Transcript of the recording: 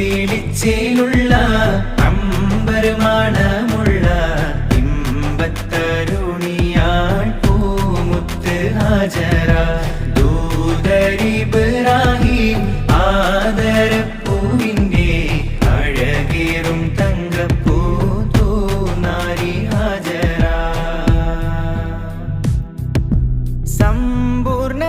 വീടിച്ചയിലുള്ള അമ്പരുമാണമുള്ള ഇമ്പത്തരുണിയാൾ പൂമുത്ത് ഹാജര. ദൂതരിബ്രാഹിം ആദരപ്പൂവിന്റെ അഴകേറും തങ്കപ്പൂ തൂനാരി ഹാജര. സമ്പൂർണ